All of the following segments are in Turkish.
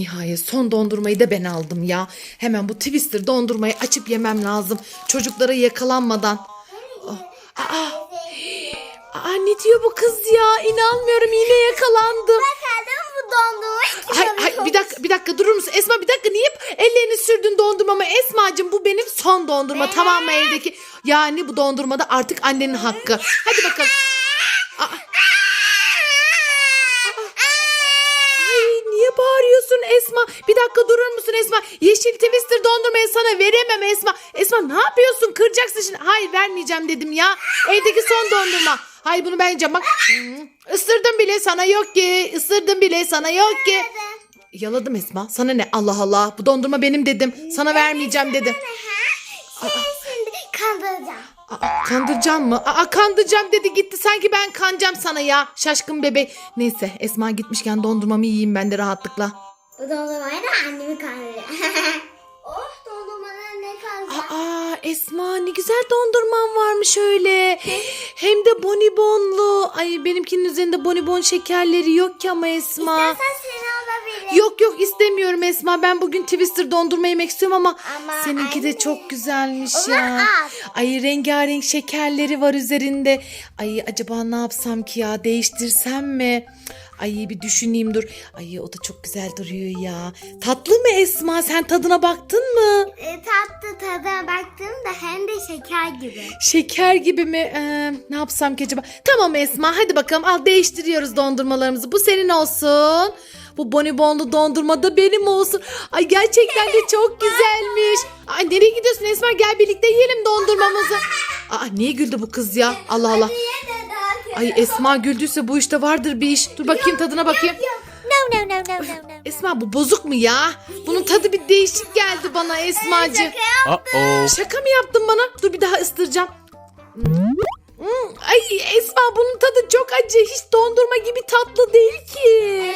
Nihayet son dondurmayı da ben aldım ya. Hemen bu Twister dondurmayı açıp yemem lazım. Çocuklara yakalanmadan. Oh, Aa, aa, ne diyor bu kız ya? İnanmıyorum yine yakalandım. Bakalım bu dondurma Hay, hay, bir dakika bir dakika durur musun? Esma bir dakika niye ellerini sürdün dondurmama? Esmacığım bu benim son dondurma tamam mı evdeki? Yani bu dondurmada artık annenin hakkı. Hadi bakalım. Aa. Ay niye bağırıyorsun Esma? Bir dakika durur musun Esma? Yeşil Twister dondurmayı sana veremem Esma. Esma ne yapıyorsun? Kıracaksın şimdi. Hayır vermeyeceğim dedim ya. Evdeki son dondurma. Hayır bunu ben yiyeceğim bak. Isırdım bile sana yok ki. Isırdım bile sana yok ki. Yaladım Esma. Sana ne? Allah Allah. Bu dondurma benim dedim. Sana vermeyeceğim dedim. Seni şimdi kandıracağım. Aa, kandıracağım mı? Aa, kandıracağım dedi gitti. Sanki ben kanacağım sana ya. Şaşkın bebek. Neyse Esma gitmişken dondurmamı yiyeyim ben de rahatlıkla. Bu dondurmayı da annemi kandıracağım. oh dondurmadan ne kalacak? Aa Esma ne güzel dondurman varmış öyle. Hem de bonibonlu. Ay benimkinin üzerinde bonibon şekerleri yok ki ama Esma. İstersen seni alabilirim. Yok yok istemiyorum Esma. Ben bugün Twister dondurma yemek istiyorum ama, Ama seninki de anne. çok güzelmiş O zaman ya. al. Ay rengarenk şekerleri var üzerinde. Ay acaba ne yapsam ki ya? Değiştirsem mi? Ay bir düşüneyim dur. Ay o da çok güzel duruyor ya. Tatlı mı Esma? Sen tadına baktın mı? E, tatlı tadına baktığımda hem de şeker gibi. Şeker gibi mi? Ee, ne yapsam ki acaba? Tamam Esma hadi bakalım al değiştiriyoruz dondurmalarımızı. Bu senin olsun. Bu bonibonlu dondurma da benim olsun. Ay gerçekten de çok güzelmiş. Ay nereye gidiyorsun Esma? Gel birlikte yiyelim dondurmamızı. Aa niye güldü bu kız ya? Allah Allah. Ay Esma güldüyse bu işte vardır bir iş. Dur bakayım tadına bakayım. No no no no no no. Esma bu bozuk mu ya? Bunun tadı bir değişik geldi bana Esmacığım. Uh-oh. Şaka mı yaptın bana? Dur bir daha ısıracağım. Hmm, Ay Esma bunun tadı çok acı. Hiç dondurma gibi tatlı değil ki.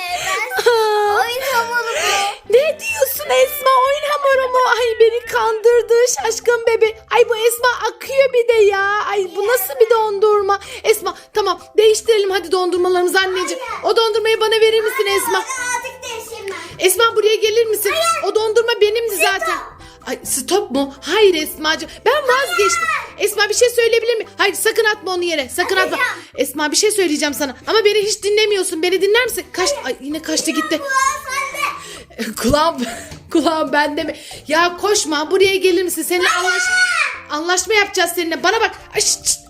Oyun hamuru bu. ne diyorsun Esma? Oyun hamuru mu? Ay beni kandırdı şaşkın bebe. Ay bu Esma akıyor bir de ya. Ay bu nasıl bir dondurma? Esma tamam değiştirelim hadi dondurmalarımızı anneciğim. O dondurmayı bana verir misin Esma? Artık değiştirmem. Esma buraya gelir misin? O dondurma benimdi zaten. Ay stop mu? Hayır Esma'cığım. Ben vazgeçtim. Esma bir şey söyleyebilir miyim? Hayır sakın atma onu yere. Sakın atma. Atacağım. Esma bir şey söyleyeceğim sana. Ama beni hiç dinlemiyorsun. Beni dinler misin? Kaç Ay yine kaçtı gitti. kulağım kulağım bende mi? Ya koşma. Buraya gelir misin? Seninle anlaş Anlaşma yapacağız seninle. Bana bak.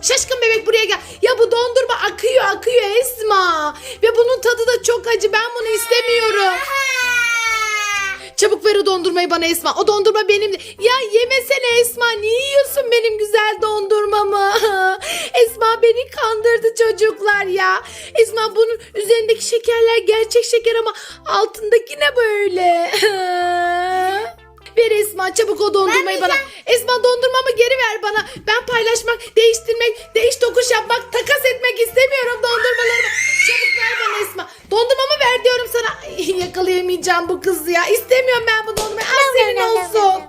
Şaşkın bebek buraya gel. Ya bu dondurma akıyor akıyor Esma. Ve bunun tadı da çok acı. Ben bunu istemiyorum. Çabuk ver o dondurmayı bana Esma. O dondurma benim. Ya yemesene Esma. Niye yiyorsun benim güzel dondurmamı? Esma beni kandırdı çocuklar ya. Esma bunun üzerindeki şekerler gerçek şeker ama altındaki ne böyle? Ver Esma çabuk o dondurmayı bana. Esma dondurmamı geri ver bana. Ben paylaşmak, değiştirmek, değiş tokuş yapmak, takas etmek istemiyorum dondurmalarımı. Çabuk ver bana Esma. Dondurmamı ver diyorum sana. Ay, yakalayamayacağım bu kızı ya. İstemiyorum ben bu dondurmayı. Al senin olsun.